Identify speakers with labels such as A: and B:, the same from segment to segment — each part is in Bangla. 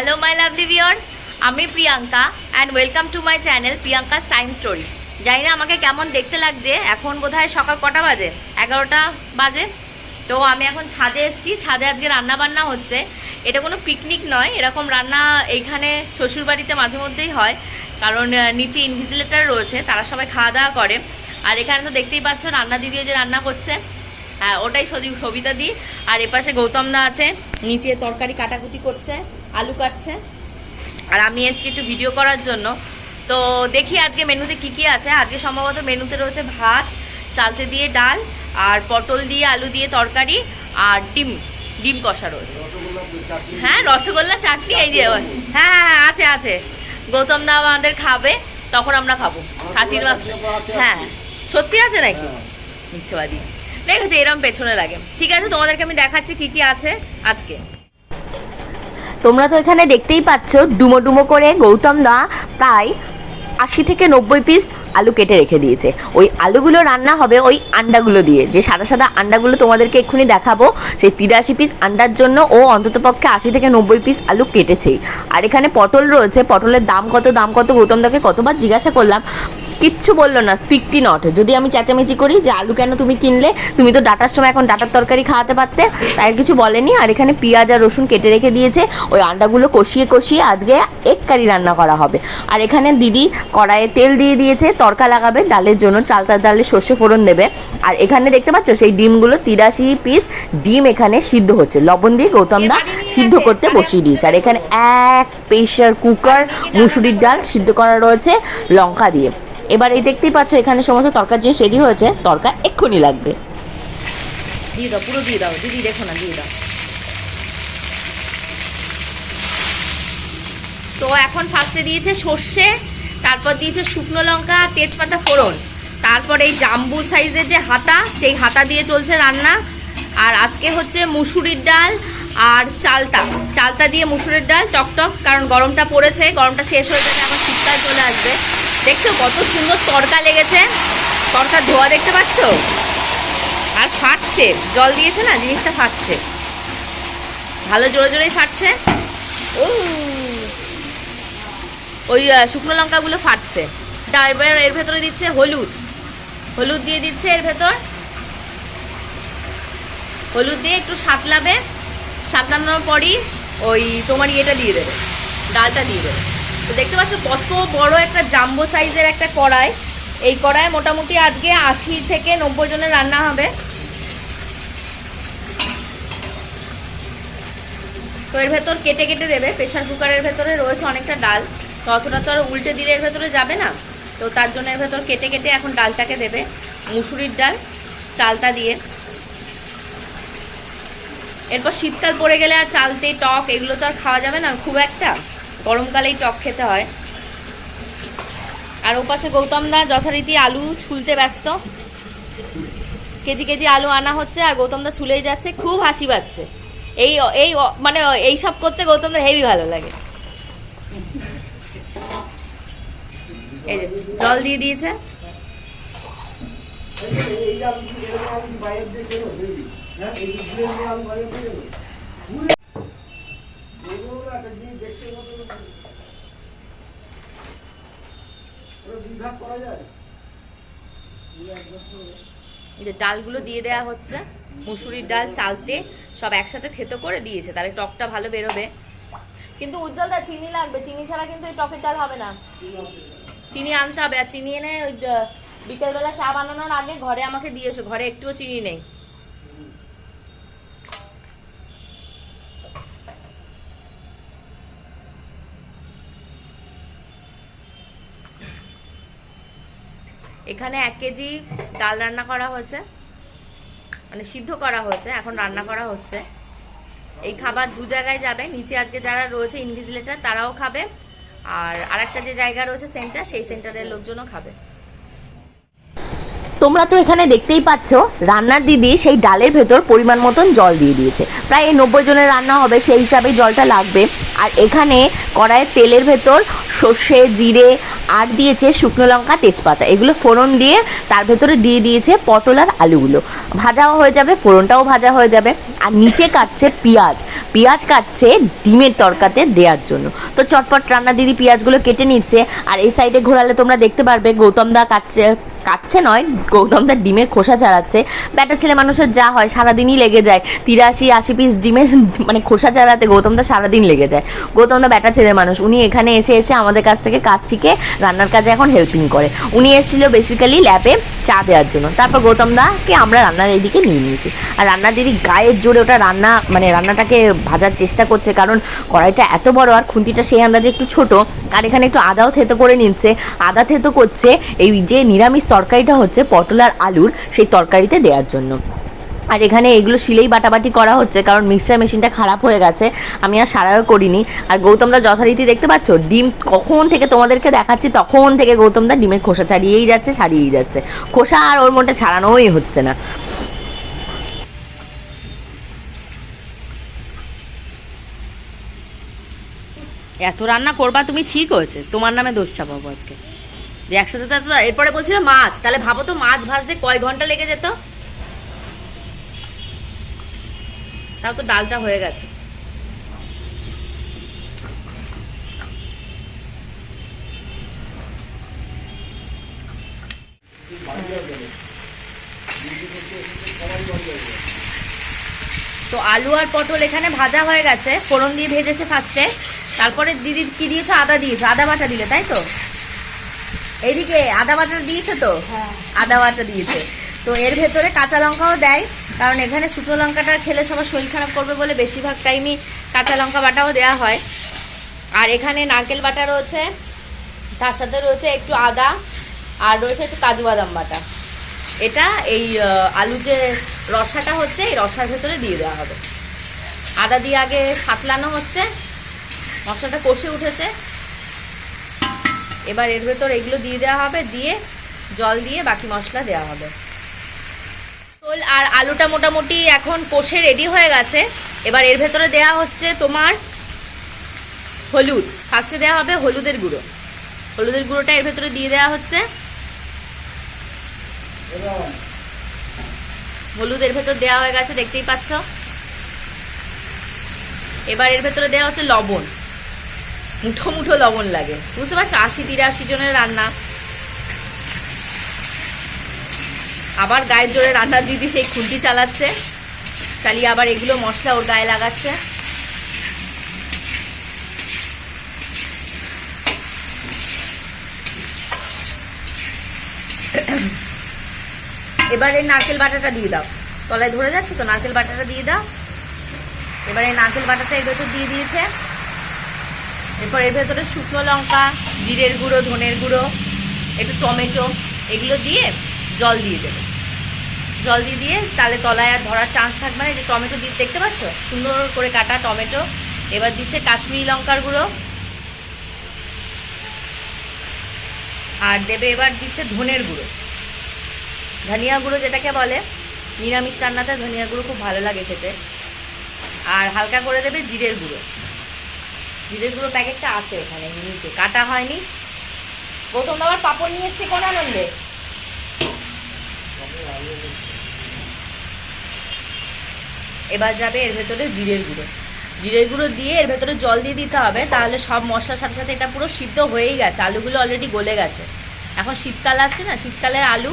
A: হ্যালো মাই লাভলি ভিউয়ার্স আমি Priyanka and welcome to my channel Priyanka's time story জানি না আমাকে কেমন দেখতে লাগছে। এখন বোধহয় সকাল কটা বাজে? এগারোটা বাজে। তো আমি এখন ছাদে এসেছি। ছাদে আজকে রান্না বান্না হচ্ছে। এটা কোনো পিকনিক নয়। এরকম রান্না এইখানে শ্বশুরবাড়িতে মাঝে মধ্যেই হয়। কারণ নিচে ইনভিজিলেটার রয়েছে। তারা সবাই খাওয়া দাওয়া করে। আর এখানে তো দেখতেই পাচ্ছ, রান্না দিদিও যে রান্না করছে। হ্যাঁ ওটাই সবিতা দি। আর এপাশে গৌতম দা আছে। নিচে তরকারি কাটাকুটি করছে। আলু কাটছে। আর আমি এসেছি একটু ভিডিও করার জন্য। তো দেখি আজকে মেনুতে কি কি আছে। আজকে সম্ভবত মেনুতে রয়েছে ভাত, চালতে দিয়ে ডাল, আর পটল দিয়ে আলু দিয়ে তরকারি, আর ডিম ডিম কষা রয়েছে। হ্যাঁ রসগোল্লা চাটনি, এই যে হ্যাঁ হ্যাঁ হ্যাঁ আছে আছে। গৌতম দা আমাদের খাবে, তখন আমরা খাব। খাসির মাংস হ্যাঁ। সত্যি আছে নাকি? মিথ্যেবাদী। দেখেছি এরকম পেছনে লাগে। ঠিক আছে, তোমাদেরকে আমি দেখাচ্ছি কি কি আছে আজকে। তোমরা তো এখানে দেখতেই পাচ্ছ, ডুমো ডুমো করে গৌতম দা প্রায় আশি থেকে নব্বই পিস আলু কেটে রেখে দিয়েছে। ওই আলুগুলো রান্না হবে ওই আন্ডাগুলো দিয়ে। যে সাদা সাদা আন্ডাগুলো তোমাদেরকে এক্ষুনি দেখাবো, সেই তিরাশি পিস আন্ডার জন্য ও অন্ততপক্ষে আশি থেকে নব্বই পিস আলু কেটেছেই আর এখানে পটল রয়েছে, পটলের দাম কত দাম কত, গৌতম দাকে কতবার জিজ্ঞাসা করলাম কিচ্ছু বলল না স্পিকটি নট যদি আমি চেঁচামেচি করি যে আলু কেন তুমি কিনলে তুমি তো ডাটার সময় এখন ডাটার তরকারি খাওয়াতে পারতে তাই কিছু বলেনি। আর এখানে পেঁয়াজ আর রসুন কেটে রেখে দিয়েছে ওই আন্ডাগুলো কষিয়ে কষিয়ে আজকে এক কারি রান্না করা হবে। আর এখানে দিদি কড়াইয়ে তেল দিয়ে দিয়েছে তরকা লাগাবে ডালের জন্য চালতার ডালে সর্ষে ফোড়ন দেবে। আর এখানে দেখতে পাচ্ছ সেই ডিমগুলো তিরাশি পিস ডিম এখানে সিদ্ধ হচ্ছে। লবণ দিয়ে গৌতম দা সিদ্ধ করতে বসিয়ে দিয়েছে। আর এখানে এক প্রেশার কুকার মুসুরির ডাল সিদ্ধ করা রয়েছে লঙ্কা দিয়ে। এবার এই দেখতেই পাচ্ছ, এখানে সমস্ত তরকার জিনিস রেডি হয়েছে। তরকা এক্ষুনি লাগবে। দিয়ে দাও, পুরো দিয়ে দাও, দিদি দেখো না, দিয়ে দাও। তো এখন ফার্স্টে দিয়েছে সর্ষে, তারপর দিয়েছে শুকনো লঙ্কা, তেজপাতা, ফোড়ন। তারপর এই জাম্বু সাইজের যে হাতা, সেই হাতা দিয়ে চলছে রান্না। আর আজকে হচ্ছে মুসুরির ডাল আর চালতা। চালতা দিয়ে মুসুরির ডাল, টক টক, কারণ গরমটা পড়েছে, গরমটা শেষ হয়ে যাবে আবার শীতকাল চলে আসবে। দেখছ কত সুন্দর তরকা লেগেছে? তরকার ধোয়া দেখতে পাচ্ছ? আর ফাটছে। জল দিয়েছে না? জিনিসটা ফাটছে। ভালো জোরে জোরেই ফাটছে। ও। ওই শুকনো লঙ্কাগুলো ফাটছে। তা এবার এর ভেতরে দিচ্ছে হলুদ। হলুদ দিয়ে দিচ্ছে এর ভেতর। হলুদ দিয়ে একটু সাতলাবে। সাতলানোর পরই ওই তোমার ইয়েটা দিয়ে দেবে। ডালটা দিয়ে দেবে। তো দেখতে পাচ্ছ কত বড় একটা জাম্বো সাইজের একটা কড়াই। এই কড়াই মোটামুটি আজকে আশি থেকে নব্বই জনের রান্না হবে। তো এর ভেতর কেটে কেটে দেবে প্রেশার কুকারের ভেতরে রয়েছে অনেকটা ডাল। তো অতটা তো আর উল্টে দিলে এর ভেতরে যাবে না। তো তার জন্য এর ভেতর কেটে কেটে এখন ডালটাকে দেবে, মুসুরির ডাল, চালটা দিয়ে। এরপর শীতকাল পড়ে গেলে আর চালতে, টক এগুলো তো আর খাওয়া যাবে না, খুব একটা। গরমকালেই টক খেতে হয়। আর ওপাশে গৌতম দা যথারীতি আলু ছুলতে ব্যস্ত। কেজি কেজি আলু আনা হচ্ছে আর গৌতম দা ছুলেই যাচ্ছে, খুব হাসি পাচ্ছে। এই এই মানে এই সব করতে গৌতম দা হেভি ভালো লাগে। এই যে, জল দিয়ে দিয়েছে। যে ডালগুলো দিয়ে দেয়া হচ্ছে, মুসুরির ডাল, চালতে, সব একসাথে থেতো করে দিয়েছে, তাহলে টকটা ভালো বেরোবে। কিন্তু উজ্জ্বল দা, চিনি লাগবে, চিনি ছাড়া কিন্তু এই টকের ডাল হবে না। চিনি আনতে হবে, আর চিনি এনে ওই বিকেলবেলা চা বানানোর আগে ঘরে আমাকে দিয়েছে, ঘরে একটুও চিনি নেই। এখানে এক কেজি ডাল রান্না করা হয়েছে। মানে সিদ্ধ করা হয়েছে, এখন রান্না করা হচ্ছে। এই খাবার দু জায়গায় যাবে। নিচে আজকে যারা রয়েছে ইনভিজিলেটার তারাও খাবে। আর আরেকটা যে জায়গা রয়েছে সেন্টার সেই সেন্টারের লোকজনও খাবে। তোমরা তো এখানে দেখতেই পাচ্ছ, রান্নার দিদি সেই ডালের ভেতর পরিমাণ মতন জল দিয়ে দিয়েছে। প্রায় নব্বই জনের রান্না হবে, সেই হিসাবে জলটা লাগবে। আর এখানে কড়াইয়ের তেলের ভেতর সর্ষে, জিরে আর দিয়েছে শুকনো লঙ্কা, তেজপাতা। এগুলো ফোড়ন দিয়ে তার ভেতরে দিয়ে দিয়েছে পটল আর আলুগুলো। ভাজাও হয়ে যাবে, ফোড়নটাও ভাজা হয়ে যাবে। আর নিচে কাটছে পেঁয়াজ। পেঁয়াজ কাটছে ডিমের তরকাতে দেওয়ার জন্য। তো চটপট রান্না দিদি পেঁয়াজগুলো কেটে নিচ্ছে। আর এই সাইডে ঘোরালে তোমরা দেখতে পারবে, গৌতম দা কাটছে কাটছে নয়, গৌতম দা ডিমের খোসা ছাড়াচ্ছে ব্যাটা ছেলে মানুষের যা হয়, সারাদিনই লেগে যায়। তিরাশি, আশি পিস ডিমের মানে খোসা ছাড়াতে গৌতম দা সারাদিন লেগে যায়। গৌতম দা ব্যাটা ছেলে মানুষ, উনি এখানে এসে এসে আমাদের কাছ থেকে কাজ শিখে রান্নার কাজে এখন হেল্পিং করে। উনি এসেছিল বেসিক্যালি ল্যাবে চা দেওয়ার জন্য। তারপর গৌতম দাকে আমরা রান্নার এইদিকে নিয়ে নিয়েছি। আর রান্নার দিদি গায়ের জোরে ওটা রান্না মানে রান্নাটাকে ভাজার চেষ্টা করছে, কারণ কড়াইটা এত বড় আর খুন্তিটা সেই আন্দাজে একটু ছোট, আর এখানে একটু আদাও থেতো করে নিচ্ছে। আদা থেতো করছে, এই যে নিরামিষ তরকারিটা হচ্ছে পটল আর আলুর সেই তরকারিতে দেওয়ার জন্য। আর এখানে এগুলো শিলেই বাটাবাটি করা হচ্ছে, কারণ মিক্সচার মেশিনটা খারাপ হয়ে গেছে। আমি আর সারাও করিনি। আর গৌতমদা যথারীতি দেখতে পাচ্ছ, ডিম কখন থেকে তোমাদেরকে দেখাচ্ছি, তখন থেকে গৌতমদা ডিমের খোসা ছাড়িয়েই যাচ্ছে ছাড়িয়েই যাচ্ছে। খোসা আর ওর মধ্যে ছাড়ানোই হচ্ছে না। এত রান্না করবা, তুমি ঠিক হয়েছে। তোমার নামে দোষ চাপাবো আজকে। যে একসাথে তো এরপরে বলছিল মাছ। তাহলে ভাবো তো মাছ ভাজতে কয় ঘণ্টা লেগে যেত? তাও তো ডালটা হয়ে গেছে। তো আলু আর পটল এখানে ভাজা হয়ে গেছে। ফোড়ন দিয়ে ভেজেছে ফার্স্টে তারপরে দিদি কি দিয়েছ? আদা দিয়েছ। আদা বাটা দিলে, তাই তো? এইদিকে আদা বাটা দিয়েছে তো? আদা বাটা দিয়েছে। তো এর ভেতরে কাঁচা লঙ্কাও দেয় কারণ এখানে শুকনো লঙ্কাটা খেলে সবার শরীর খারাপ করবে বলে বেশিরভাগ টাইমই কাঁচা লঙ্কা বাটাও দেওয়া হয়। আর এখানে নারকেল বাটা রয়েছে তার সাথে রয়েছে একটু আদা আর রয়েছে একটু কাজু বাদাম বাটা। এটা এই আলু যে রসাটা হচ্ছে এই রসার ভেতরে দিয়ে দেওয়া হবে। আদা দিয়ে আগে সাতলানো হচ্ছে মশলাটা কষে উঠেছে। এবার এর ভেতর এগুলো দিয়ে দেওয়া হবে, দিয়ে জল দিয়ে বাকি মশলা দেওয়া হবে। পটল আর আলুটা মোটামুটি এখন কষে রেডি হয়ে গেছে। এবার এর ভেতরে দেওয়া হচ্ছে তোমার হলুদ। ফার্স্টে দেওয়া হবে হলুদের গুঁড়ো। হলুদের গুঁড়োটা এর ভেতরে দিয়ে দেওয়া হচ্ছে। হলুদের ভেতর দেওয়া হয়ে গেছে, দেখতেই পাচ্ছ। এবার এর ভেতরে দেওয়া হচ্ছে লবণ। মুঠো মুঠো লবণ লাগে। বুঝতে পারছ? আশি, তিরাশি জনের রান্না। আবার গায়ের জোরে রান্নার দিদি সেই খুন্তি চালাচ্ছে। চালিয়ে আবার এগুলো মশলা ওর গায়ে লাগাচ্ছে। এবার নারকেল বাটাটা দিয়ে দাও। তলায় ধরে যাচ্ছে তো? নারকেল বাটাটা দিয়ে দাও। এবার এই নারকেল বাটাটা ভেতর দিয়ে দিয়েছে। এরপর এর ভেতরে শুকনো লঙ্কা, জিরের গুঁড়ো, ধনের গুঁড়ো, একটু টমেটো, এগুলো দিয়ে জল দিয়ে দেবে। জল দিয়ে দিয়ে তাহলে তলায় আর ধরার চান্স থাকবে না। যে টমেটো দিয়ে দেখতে পাচ্ছ? সুন্দর করে কাটা টমেটো। এবার দিচ্ছে কাশ্মীরি লঙ্কার গুঁড়ো। আর দেবে এবার দিচ্ছে ধনের গুঁড়ো। ধনিয়া গুঁড়ো যেটাকে বলে, নিরামিষ রান্নাতে ধনিয়া গুঁড়ো খুব ভালো লাগে খেতে। আর হালকা করে দেবে জিরের গুঁড়ো। জিরের গুঁড়ো প্যাকেটটা আছে এখানে নিচে কাটা হয়নি। প্রথম আবার পাপড় নিয়ে এসছে কোন আনন্দে? এবার যাবে এর ভেতরে জিরের গুঁড়ো। জিরের গুঁড়ো দিয়ে এর ভেতরে জল দিয়ে দিতে হবে, তাহলে সব মশলার সাথে সাথে এটা পুরো সিদ্ধ হয়েই গেছে। আলুগুলো অলরেডি গলে গেছে। এখন শীতকাল আসছে না, শীতকালের আলু।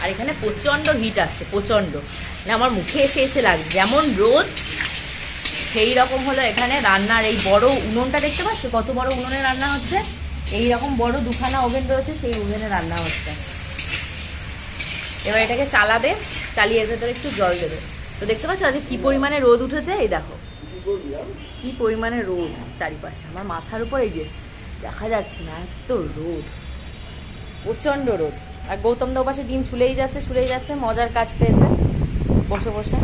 A: আর এখানে প্রচণ্ড হিট আসছে, প্রচণ্ড। না, আমার মুখে এসে এসে লাগছে। যেমন রোদ সেই রকম হলো এখানে রান্নার এই বড় উনুনটা দেখতে পাচ্ছ? কত বড় উনুনে রান্না হচ্ছে? এই রকম বড় দুখানা ওভেন রয়েছে, সেই ওভেনে রান্না হচ্ছে। এবার এটাকে চালাবে, চালিয়ে ভেতরে একটু জল দেবে। তো দেখতে পাচ্ছ আজকে কি পরিমাণে রোদ উঠেছে? এই দেখো। কি পরিমাণে রোদ চারিপাশে। আমার মাথার উপর এই যে দেখা যাচ্ছে না, এত রোদ। প্রচণ্ড রোদ। আর গৌতম দা পাশে ডিম ছুলেই যাচ্ছে ছুলেই যাচ্ছে, মজার কাজ পেয়েছে। বসে বসে।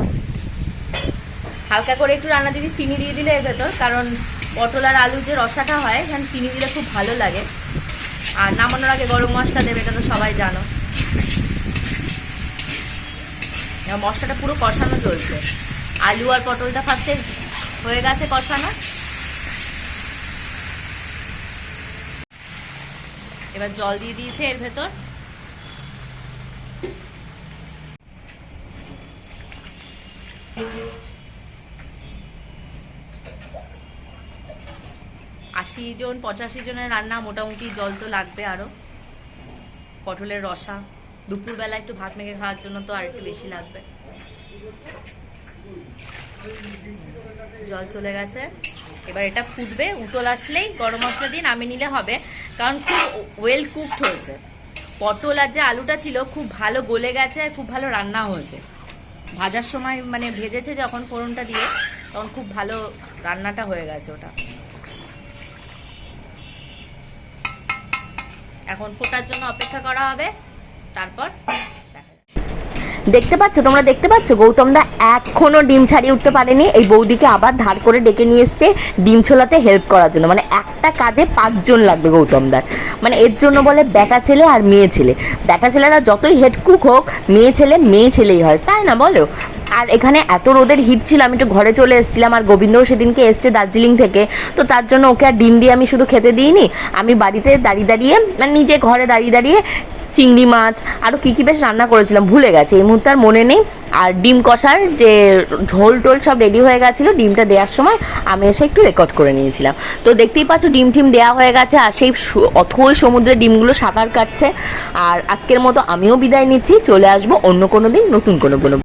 A: হালকা করে একটু রান্না দিদি চিনি দিয়ে দিলে এর ভেতর, কারণ পটল আর আলু যে রসাটা হয় এখানে চিনি দিলে খুব ভালো লাগে। আর নামানোর আগে গরম মশলা দেবে, এটা তো সবাই জানো। মশলাটা পুরো কষানো চলছে। আলু আর পটলটা ফার্স্টে হয়ে গেছে কষানো। এবার জল দিয়ে দিয়েছে এর ভেতর। আশি জন, পঁচাশি জনের রান্না মোটামুটি জল তো লাগবে আরও। পটলের রসা, দুপুরবেলা একটু ভাত মেখে খাওয়ার জন্য তো আর একটু বেশি লাগবে। জল চলে গেছে। এবার এটা ফুটবে, উতল আসলেই গরম মশলা দিয়ে নামিয়ে নিলে হবে, কারণ খুব ওয়েল কুকড হয়েছে। পটল আর যে আলুটা ছিল খুব ভালো গলে গেছে আর খুব ভালো রান্না হয়েছে। ভাজার সময় মানে ভেজেছে যখন ফোড়নটা দিয়ে, তখন খুব ভালো রান্নাটা হয়ে গেছে ওটা। এখন ফোটার জন্য অপেক্ষা করা হবে। তারপর
B: দেখতে পাচ্ছ? তোমরা দেখতে পাচ্ছ? গৌতম দা এখনও ডিম ছাড়িয়ে উঠতে পারেনি। এই বৌদিকে আবার ধার করে ডেকে নিয়ে এসছে ডিম ছোলাতে হেল্প করার জন্য। মানে একটা কাজে পাঁচজন লাগবে গৌতম দার। মানে এর জন্য বলে বেটা ছেলে আর মেয়ে ছেলে। ব্যাটা ছেলেরা যতই হেড কুক হোক, মেয়ে ছেলে মেয়ে ছেলেই হয়। তাই না বলো? আর এখানে এত রোদের হিট ছিল, আমি একটু ঘরে চলে এসেছিলাম আর গোবিন্দও সেদিনকে এসছে দার্জিলিং থেকে। তো তার জন্য ওকে আর ডিম দিয়ে আমি শুধু খেতে দিইনি, আমি বাড়িতে দাঁড়িয়ে দাঁড়িয়ে মানে নিজে ঘরে দাঁড়িয়ে দাঁড়িয়ে চিংড়ি মাছ আরও কী কী বেশ রান্না করেছিলাম, ভুলে গেছে। এই মুহূর্তে আর মনে নেই। আর ডিম কষার যে ঝোল টোল সব রেডি হয়ে গেছিল, ডিমটা দেওয়ার সময় আমি এসে একটু রেকর্ড করে নিয়েছিলাম। তো দেখতেই পাচ্ছ, ডিম টিম দেওয়া হয়ে গেছে আর সেই অথই সমুদ্রে ডিমগুলো সাঁতার কাটছে। আর আজকের মতো আমিও বিদায় নিচ্ছি, চলে আসব অন্য কোনো দিন নতুন কোনো কোনো